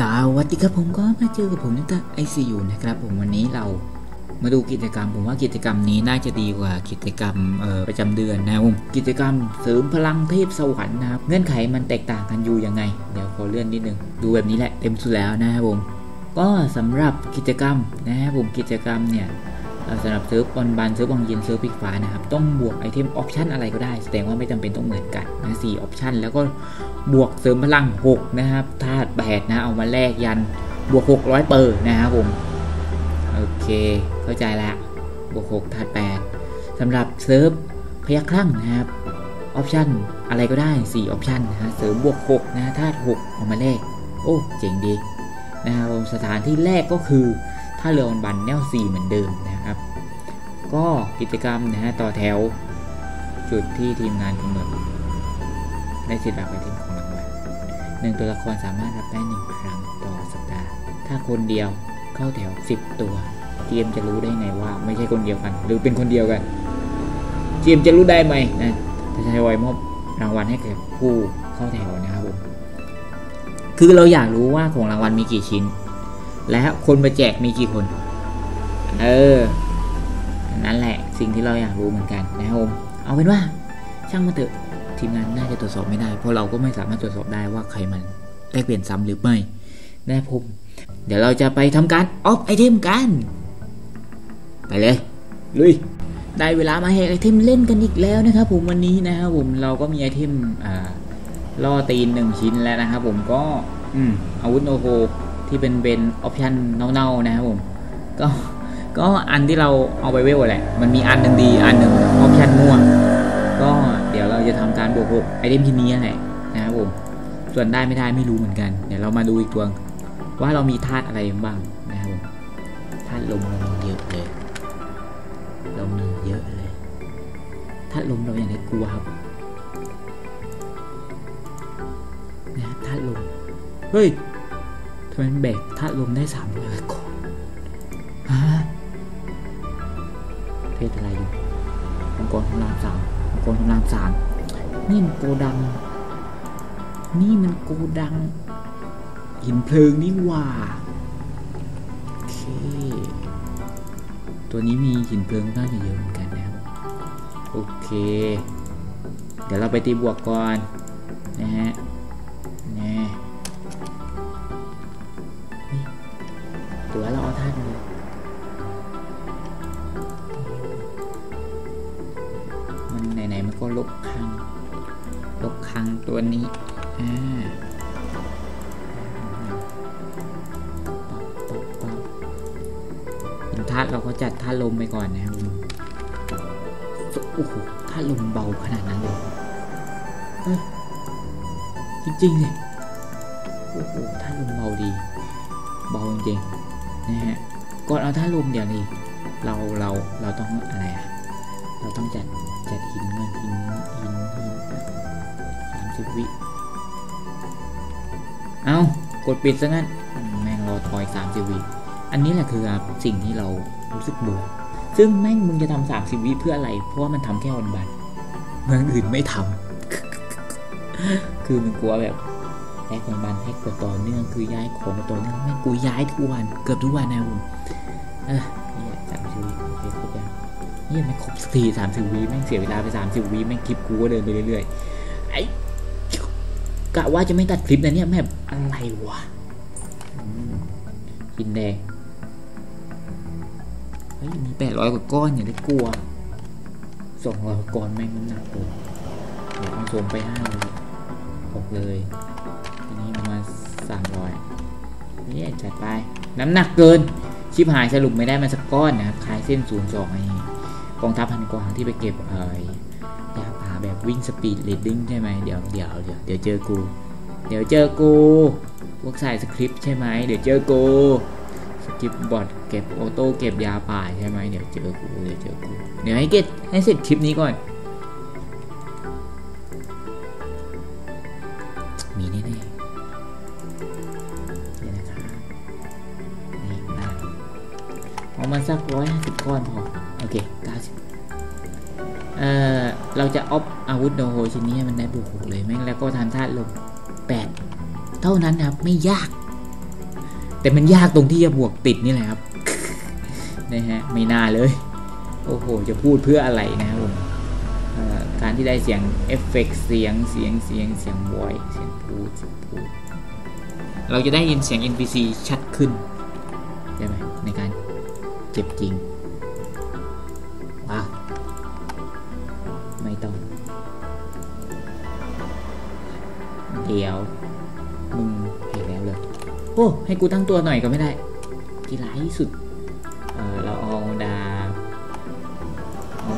สวัสดีครับผมก็มาเจอกับผมนักไอซียูนะครับผมวันนี้เรามาดูกิจกรรม ผมว่ากิจกรรมนี้น่าจะดีกว่ากิจกรรมประจำเดือนนะครับผมกิจกรรมเสริมพลังเทพสวรรค์นะครับเงื่อนไขมันแตกต่างกันอยู่ยังไง เดี๋ยวขอเลื่อนนิดนึงดูแบบนี้แหละเต็มสุดแล้วนะครับผมก็สำหรับกิจกรรมนะครับผมกิจกรรมเนี่ย สำหรับซิร์ฟบอลบานซิร์ฟบอลเย็นซิร์ฟพิกฟ้านะครับ ต้องบวกไอเทมออปชันอะไรก็ได้ แสดงว่าไม่จำเป็นต้องเหมือนกันนะสี่ออปชันแล้วก็บวกเสริมพลัง 6 นะครับธาตุแปดนะเอามาแลกยันบวก 600 เปอร์นะครับผม โอเคเข้าใจละบวก6ธาตุ8สำหรับเซิร์ฟพยัคฆ์คลั่งนะครับออปชันอะไรก็ได้4ออปชันนะฮะเสริมบวก6นะธาตุ6เอามาแลกโอ้เจ๋งดีนะครับผมสถานที่แรกก็คือาเรือบันแนว 4 เหมือนเดิมนะครับ ก็กิจกรรมนะฮะต่อแถวจุดที่ทีมงานกำหนดได้สิทธิ์รับไอเทมของรางวัลหนึ่งตัวละครสามารถรับได้หนึ่งครั้งต่อสัปดาห์ ถ้าคนเดียวเข้าแถว 10 ตัวเกมจะรู้ได้ไงว่า ไม่ใช่คนเดียวกัน หรือเป็นคนเดียวกันเกมจะรู้ได้ไหมนะถ้าใช้ไว้มอบรางวัลให้แก่ผู้เข้าแถวนะครับผมคือเราอยากรู้ว่าของรางวัลมีกี่ชิ้น และคนมาแจกมีกี่คน เออ นั่นแหละสิ่งที่เราอยากรู้เหมือนกันนะครับผมเอาเป็นว่า ช่างมาเถอะทีมงานน่าจะตรวจสอบไม่ได้ เพราะเราก็ไม่สามารถตรวจสอบได้ว่าใครมันได้เปลี่ยนซ้ำหรือไม่ได้ผม เดี๋ยวเราจะไปทำการออฟไอเทมกัน ไปเลยลุยได้เวลามาแฮกไอเทมเล่นกันอีกแล้วนะครับผมวันนี้นะครับผมเราก็มีไอเทมอ่าล่อตีนหนึ่งชิ้นแล้วนะครับผมก็อืมอาวุธโนโฮ ที่เป็นเป็นออปชันเน่าๆนะครับผมก็ก็อันที่เราเอาไปเวลแหละ มันมีอันหนึ่งดีอันหนึ่งออปชันมั่ว ก็เดี๋ยวเราจะทำการบวกหกไอเทมชิ้นนี้แหละนะครับผมส่วนได้ไม่ได้ไม่รู้เหมือนกัน เดี๋ยวเรามาดูอีกตัวว่าเรามีธาตุอะไรบ้างนะครับผมธาตุลมเรามีเยอะเลยเรามีเยอะเลยธาตุลมเราอย่างไรกลัวครับนะธาตุลมเฮ้ย มมันแบกธาตุลมได้สามร้อยก่อนฮะเพศอะไรอยู่มังกรทำลามสามมังกรทำลามสามนี่มันโกดัง นี่มันโกดัง หินเพลิงนี่หว่าโอเคตัวนี้มีหินเพลิงน่าจะเยอะเหมือนกันนะครับโอเค เดี๋ยวเราไปตีบวกก่อนนะฮะ ท่านเลยมันไหนๆมันก็ลบคังลบคังตัวนี้อ่าเป็นธาตุเราก็จัดธาตุลมไปก่อนนะครับโอ้โหธาตุลมเบาขนาดนั้นเลยจริงๆเลยโอ้โหธาตุลมเบาดี เบาจริงๆ นะฮะก่อนเอาธาตุมเดี๋ยวนี้เราเราเราต้องอะไรอะเราต้องจัดจัดหินเงินหินหินหินสามสิบวิเอากดปิดซะงั้นแม่งรอทอยสามสิบวิอันนี้แหละคือสิ่งที่เรารู้สึกเบื่อซึ่งแม่งมึงจะทำสามสิบวิเพื่ออะไร เพราะว่ามันทำแค่วันบันเมืองอื่นไม่ทำคือมันกลัวแบบ แฮกวันบันแฮกต่อเนื่องคือย้ายของต่อเนื่องแม่งกูย้ายทุกวันเกือบทุกวันนะผมเออเนี่ยสามสิบวิโอเคครบยังเนี่ยไม่ครบสักทีสามสิบวิแม่งเสียเวลาไปสามสิบวิแม่งคลิปกูก็เดินไปเรื่อยๆไอ้กะว่าจะไม่ตัดคลิปนะเนี่ยแม่งอะไรวะอืมหินแดงเฮ้ยมีแปดร้อยกว่าก้อนอย่าได้กลัวสองร้อยกว่าก้อนแม่งน้ำหนักเลยเดี๋ยวเอาโสมไปห้าเลยบอกเลย มาณสามร้อยนี่จัดไป น้ำหนักเกิน ชิบหายสรุปไม่ได้มาสักก้อนนะครับคลายเส้นศูนย์สองไอ้กองทัพพันกวางที่ไปเก็บเอ่อยาป่าแบบวิ่งสปีดเรดดิ้งใช่ไหมเดี๋ยวเดี๋ยวเดี๋ยวเดี๋ยวเจอกู เดี๋ยวเจอกูพวกสายสคริปต์ใช่ไหมเดี๋ยวเจอกูสกิปบอทเก็บออโต้เก็บยาป่าใช่ไหมเดี๋ยวเจอกูเดี๋ยวเจอกูเดี๋ยวให้เก็ตให้เสร็จคลิปนี้ก่อน เราจะออฟอาวุธโดโฮชิ้นนี้มันได้บวกหกเลยแม่งแล้วก็ทำธาตุลมแปดเท่านั้นครับไม่ยาก แต่มันยากตรงที่จะบวกติดนี่แหละครับนะฮะไม่น่าเลย โอ้โห จะพูดเพื่ออะไรนะครับผมการที่ได้เสียงเอฟเฟกต์เสียงเสียงเสียงเสียงบอยเสียงพูดเสียงพูดเราจะได้ยินเสียง NPC ชัดขึ้นใช่ไหมในการเจ็บจริง ดี๋ยวมึงเห็นแล้วเลยโอ้ให้กูตั้งตัวหน่อยก็ไม่ได้กีฬาที่สุดเออเราเอาดาเอา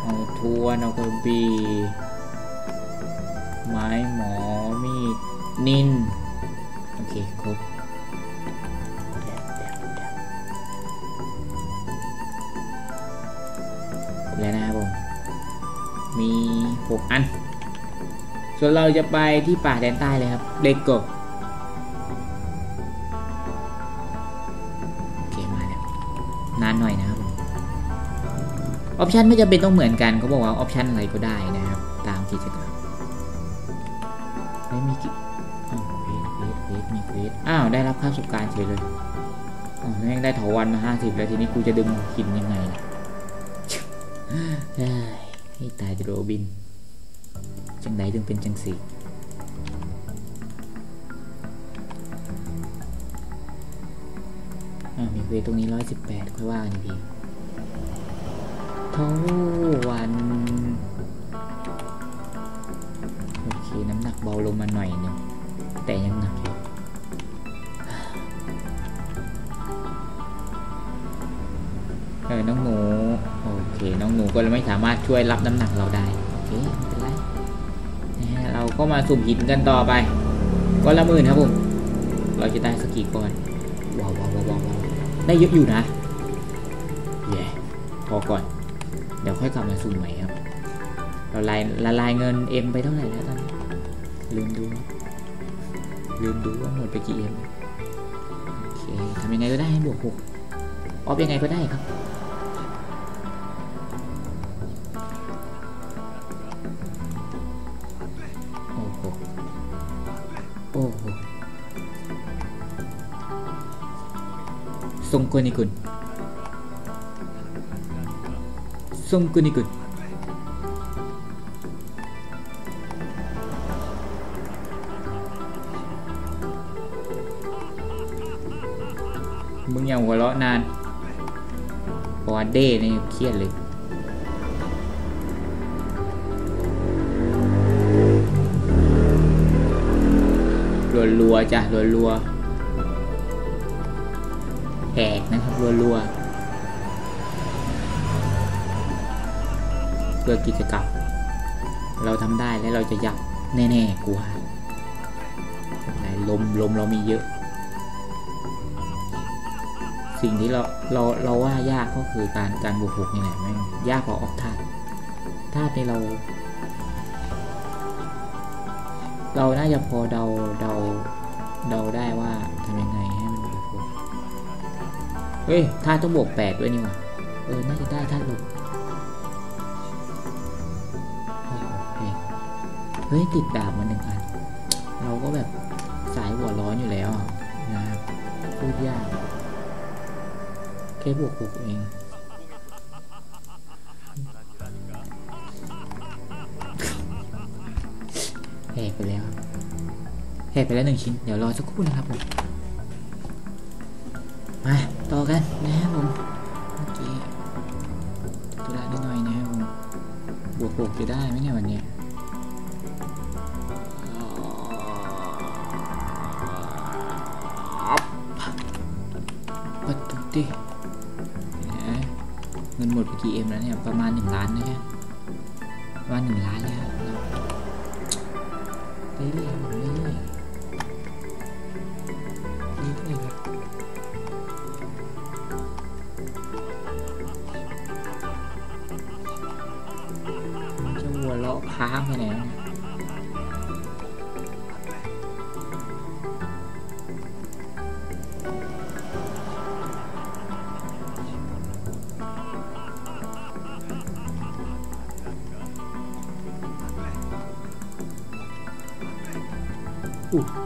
เอาทัวนเอากระบี่ไม้หมอมีดนินโอเคครบ ส่วนเราจะไปที่ป่าแดนใต้เลยครับเด็กกบโอเคมาแล้วนานหน่อยนะครับผมออปชันไม่จำเป็นต้องเหมือนกันเขาบอกว่าออปชันอะไรก็ได้นะครับ ตามกิจกรรมไม่มีกิอ้าวเควสเควสเควสมีเควสอ้าวได้รับค่าประสบการณ์เฉยเลยอ๋อแม่งได้ถาวันมาห้าสิบแล้วทีนี้กูจะดึงกินยังไงล่ะให้ตายโรบิน จังไดถึงเป็นจังสีอ่ามีเวตรงนี้ร้อยสิบแปดค่อยว่ากันอีกทีเท่าวัน โอเค น้ำหนักเบาลงมาหน่อยหนึงแต่ยังหนักอยู่เออน้องหนู โอเค น้องหนูก็ไม่สามารถช่วยรับน้ำหนักเราได้ โอเค ก็มาสุ่มหินกันต่อไปก้อนละหมื่นครับผมเราจะได้สกีก้อนว้าวว้าวว้าวได้เยอะอยู่นะเย่พอก่อน เดี๋ยวค่อยกลับมาสุ่มใหม่ครับเราลายละลายเงินเอ็มไปเท่าไหร่แล้วตอนนี้ลืมดูลืมดูว่าหมดไปกี่เอ็มโอเคทำยังไงก็ได้ให้บวกหกออฟยังไงก็ได้ครับ ทรงกุนิกุนทรงกุนิกุนมึงอย่าหัวเราะนานบอดเด้นี่เครียดเลยรัวๆจ้ะรัวๆ แหกนะครับรัวๆเพื่อกิจกรรมเราทำได้และเราจะยับแน่ๆกูว่าไหนลมลมเรามีเยอะ สิ่งที่เราเราเราว่ายากก็คือการการบวกหกนี่แหละแม่งยากกว่าออกธาตุธาตุนี่เรา เราน่าจะพอเดาเดาเดาได้ว่าทำยังไงให้มัน ฮ้ยธาตุต้องบวกแปดด้วยนี่หว่าเออ น่าจะได้ธาตุลมโอ้โหเฮ้ย ติดดาบมาหนึ่งอัน เราก็แบบสายหัวร้อนอยู่แล้วนะครับพูดยากแค่บวกหกเองแหกไปแล้วแหกไปแล้วหนึ่งชิ้น เดี๋ยวรอสักครู่นะครับผม มาต่อกันนะครับผมเมื่อกี้ตุลานิดหน่อยนะครับผมบวกหกจะได้ไหมเนี่ยวันเนี้ยปัดตุดินะเงินหมดไปกี่เอ็มแล้วเนี่ย ประมาณหนึ่งล้านนะฮะประมาณหนึ่งล้านแล้ว อู้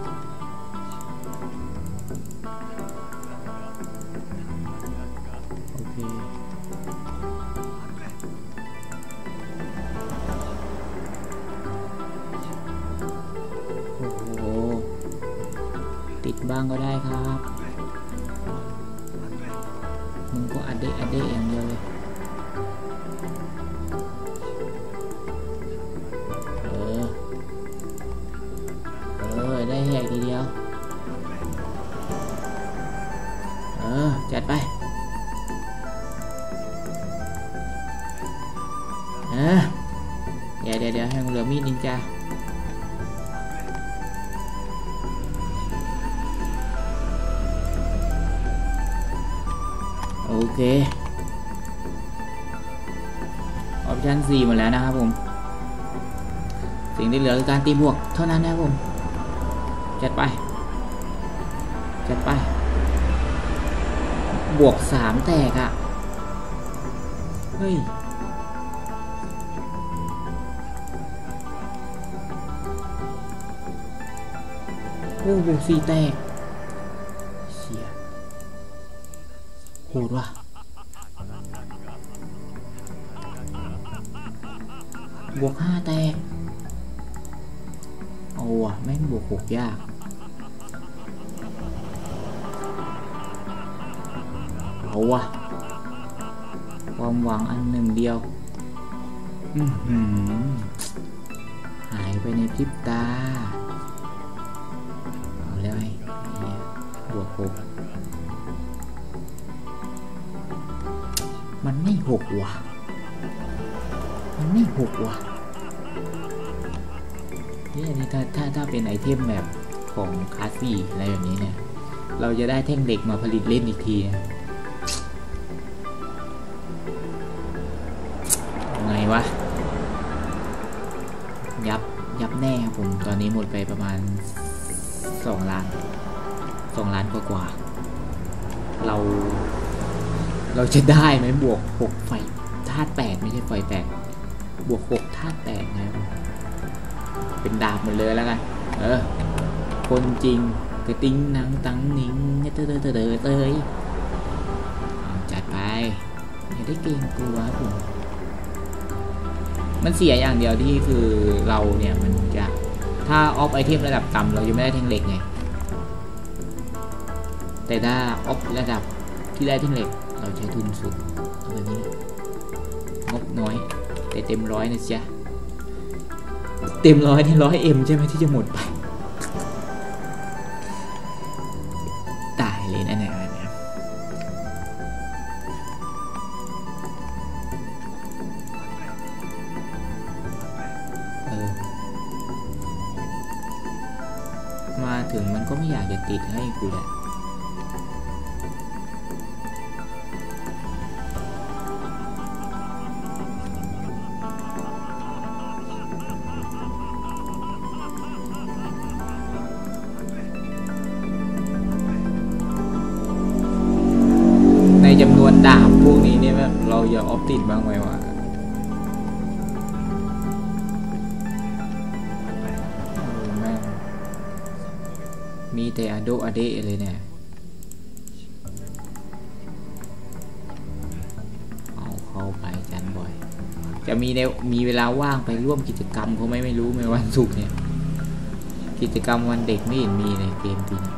เดี๋ยวเดี๋ยวเดี๋ยวให้มึงเหลือมีดนินจาโอเค ออปชั่น4หมดแล้วนะครับผม สิ่งที่เหลือคือการตีบวกเท่านั้นนะครับผม จัดไป จัดไป บวก 3 แตกอะ่ะ เฮ้ย โอ้บวกสี่แตกเชียโหดว่ะบวกห้าแตกโอ้ว่ะแม่งบวกหกยากเอาว่ะความหวังอันหนึ่งเดียวอือหือหายไปในพริบตา หกว่ะนี่ยนี่ถ้าถ้าถ้าเป็นไอเทมแบบของคลาสสี่อะไรแบบนี้เนี่ย เราจะได้แท่งเหล็กมาผลิตเล่นอีกทีนะไงวะ ยับยับแน่ครับผม ตอนนี้หมดไปประมาณสองล้านสองล้านกว่ากว่า เรา เราจะได้ไหมบวกหกไฟธาตุแปดไม่ใช่ไฟแปด บวกหกธาตุแปดนะเป็นดาบหมดเลยแล้วกันเออ คนจริงกระติ้งนังตังนิงเตอเตอเตอเตอเตยเอาจัดไปอย่าได้เกรงกลัวผมมันเสียอย่างเดียวที่คือเราเนี่ยมันจะถ้าออฟไอเทมระดับต่ำเราจะไม่ได้แท่งเหล็กไง แต่ถ้าออฟระดับที่ได้แท่งเหล็ก เราใช้ทุนสูง เต็มร้อยนะจ๊ะ เต็มร้อยที่ร้อยเอ็มใช่ไหมที่จะหมดไป ตายเลยนะเนี่ยมาถึงมันก็ไม่อยากจะติดให้กูแหละ อย่าออฟติดบ้างไหมวะแม่มีแต่อโดอเดเลยเนี่ยเอาเข้าไปจันบ่อย จะมีในมีเวลาว่างไปร่วมกิจกรรมเขาไม่ไม่รู้ไหมวันศุกร์เนี่ย กิจกรรมวันเด็กไม่เห็นมีในเกมปีนี้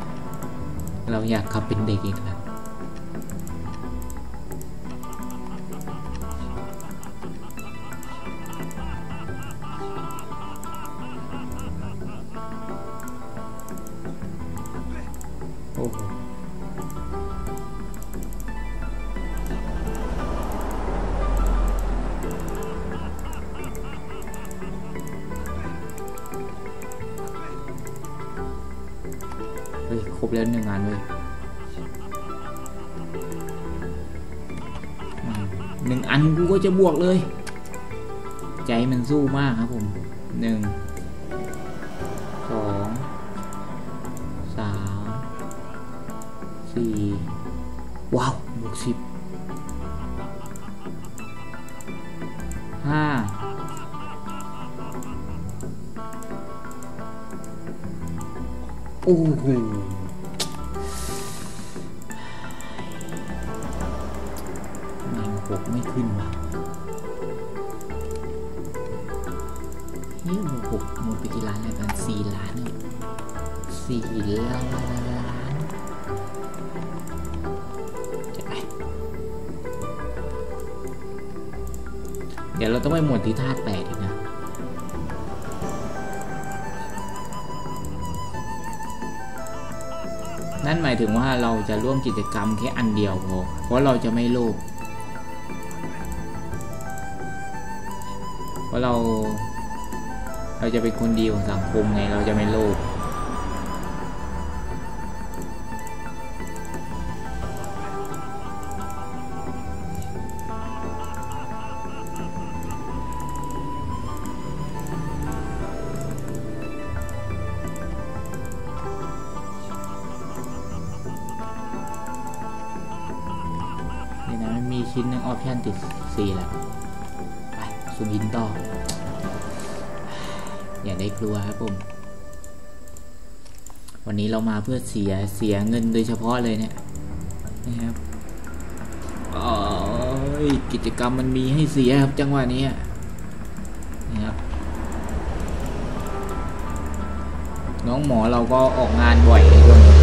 เราอยากกลับเป็นเด็กอีกแล้ว บวกเลย ใจมันสู้มากครับผมหนึ่งสองสามสี่ว้าวบวกสิบห้าโอ้โห นั่นหมายถึงว่าเราจะร่วมกิจกรรมแค่อันเดียวพอเพราะเราจะไม่โลภเพราะเรา เราจะเป็นคนดีของสังคมไงเราจะไม่โลภ นี้เรามาเพื่อเสียเสียเงินโดยเฉพาะเลยเนี่ยนะครับโอ้ยกิจกรรมมันมีให้เสียครับจังหวะนี้นะครับน้องหมอเราก็ออกงานบ่อยในช่วงนี้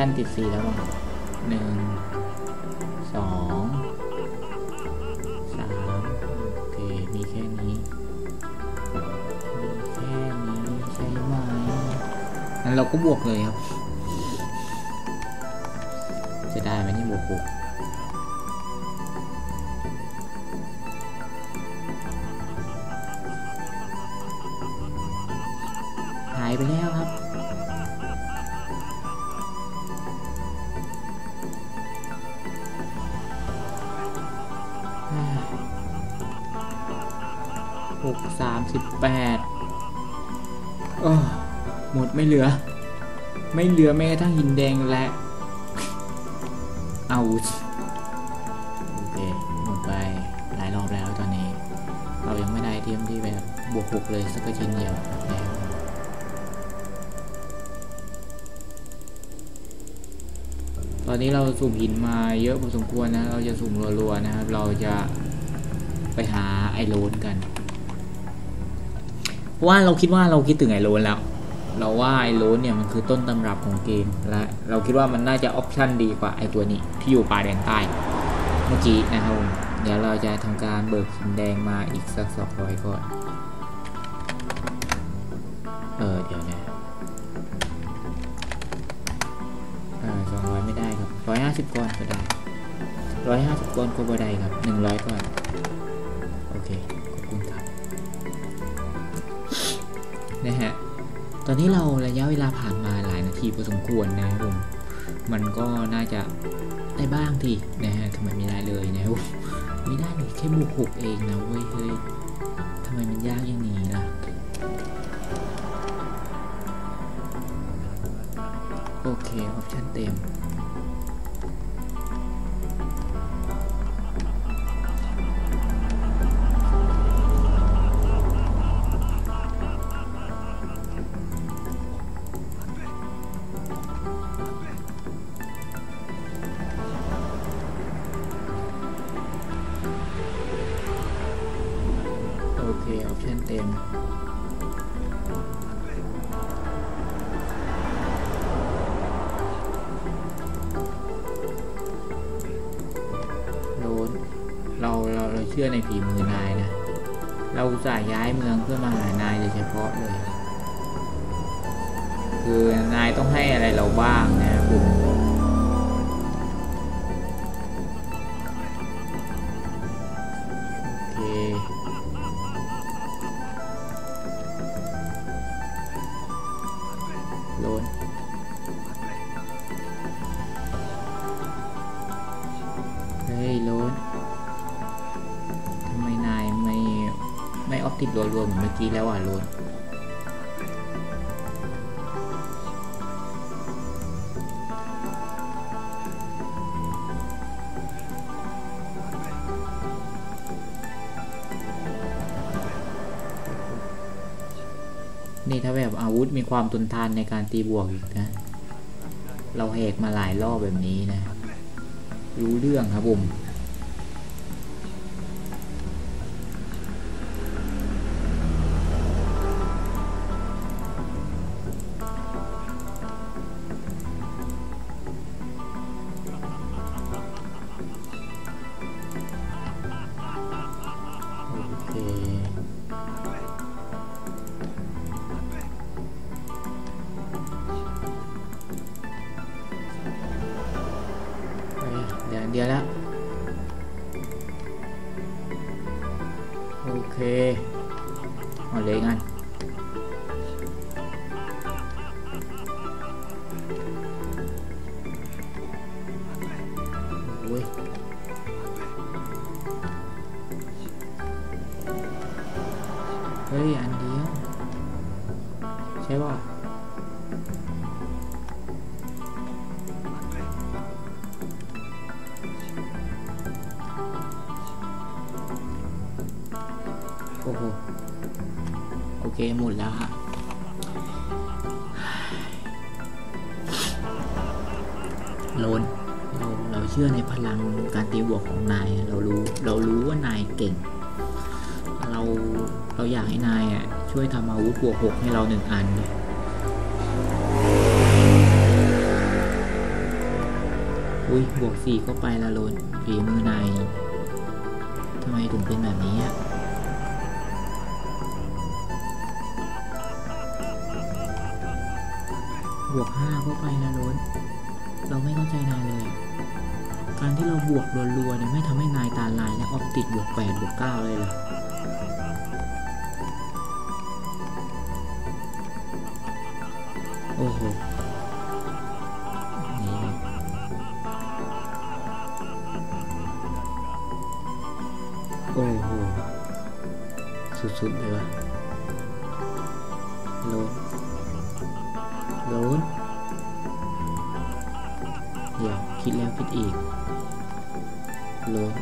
ชันติดสีแล้วบ้าหนึ่งสองสามโอเค มีแค่นี้ มีแค่นี้ใช่ไหมงั้นเราก็บวกเลยครับ จะได้ไหมนี่บวกหกหายไปแล้วครับ ไม่เหลือ ไม่เหลือแม้กระทั่งหินแดงและเอาโอเคหมดไปหลายรอบแล้วตอนนี้ เรายังไม่ได้เทียมที่แบบบวกหกเลยสักชิ้นเดียวแล้วตอนนี้เราสุ่มหินมาเยอะพอสมควรนะ เราจะสุ่มรัวๆนะครับ เราจะไปหาไอโรนกันเพราะว่าเราคิดว่าเราคิดถึงไอโรนแล้ว เราว่าไอโรนเนี่ยมันคือต้นตำรับของเกม และเราคิดว่ามันน่าจะออปชั่นดีกว่าไอตัวนี้ที่อยู่ป่าแดนใต้เมื่อกี้นะครับผมเดี๋ยวเราจะทำการเบิกหินแดงมาอีกสักสองร้อยก่อนเออเดี๋ยวนะอ่าสองร้อยไม่ได้ครับร้อยห้าสิบก้อนก็ได้ร้อยห้าสิบก้อนก็บ่ได้ครับหนึ่งร้อยก้อนโอเคขอบคุณครับนะฮะ ตอนนี้เราระยะเวลาผ่านมาหลายนาทีพอสมควรนะครับผมมันก็น่าจะได้บ้างทีนะฮะทำไมไม่ได้เลยนะครับผมไม่ได้เลยแค่บุกหกเองนะเว้ยเฮ้ยทำไมมันยากอย่างนี้ล่ะโอเคออปชั่นเต็ม หานายโดยเฉพาะเลย คือนายต้องให้อะไรเราบ้างนะผม กี้แล้วอะโลนนี่ถ้าแบบอาวุธมีความทนทานในการตีบวกอีกนะ เราแหกมาหลายรอบแบบนี้นะ รู้เรื่องครับผม เฮ้ยอันเดียวใช่ป่ะโอ้โหโอเคหมดแล้วฮะโลนเราเราเชื่อในพลังการตีบวกของนาย เรารู้เรารู้ว่านายเก่ง ช่วยทำอาวุธบวกหกให้เราหนึ่งอันอุ้ยบวกสี่ก็ไปละโลนฝีมือนายทำไมถึงเป็นแบบนี้อะบวกห้าก็ไปนะล้นเราไม่เข้าใจนายเลยการที่เราบวกรัวๆเนี่ยไม่ทำให้นายตาลายและออปติดบวกแปดบวกเก้าเลยเหรอ โอ้โหนี่โอ้โห สุดๆเลยว่ะโลนโลนเดี๋ยวคิดแล้วคิดอีกโลน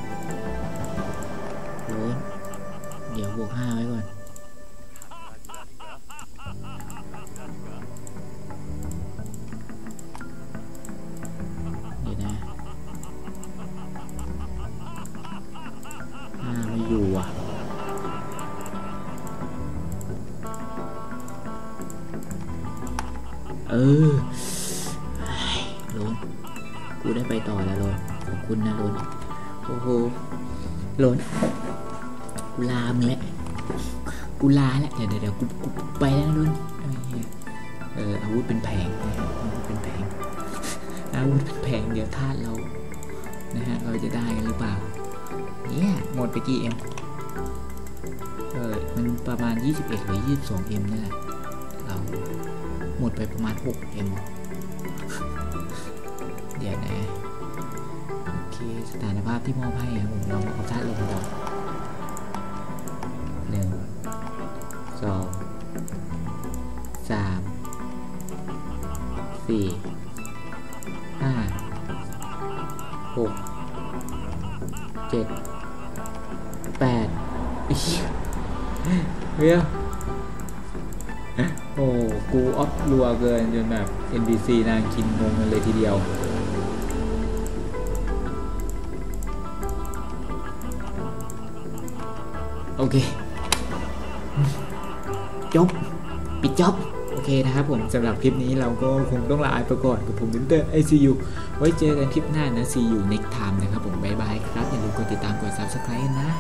โลนกูลามึงแล้วกูลาแล้วเดี๋ยวเดี๋ยวกูกูไปแล้วนะโลนไอ้เหี้ยเอออาวุธเป็นแผงอาวุธเป็นแผงอาวุธเป็นแผงเดี๋ยวทาดเรานะฮะเราจะได้กันหรือเปล่าเนี่ยหมดไปกี่เอ็มเออมันประมาณ 21 หรือ 22เอ็มนี่แหละเราหมดไปประมาณ 6 เอ็มเดี๋ยวนะ เคสถานภาพที่มอบให้ครับผมเราเอาท่าลงดอกหนึ่งสองสามสี่ห้าหกเจ็ดแปดเฮ้ยโอ้ กูออฟรัวเกินจนแบบ NPC นางกินงงเลยทีเดียว เคจบปิดจบโอเคนะครับผมสำหรับคลิปนี้เราก็คงต้องลาไปก่อนกับผมดินเตอร์ไอซียูไว้เจอกันคลิปหน้านะซียู next time นะครับผมบายบายครับ อย่าลืมกดติดตามกด subscribe นะ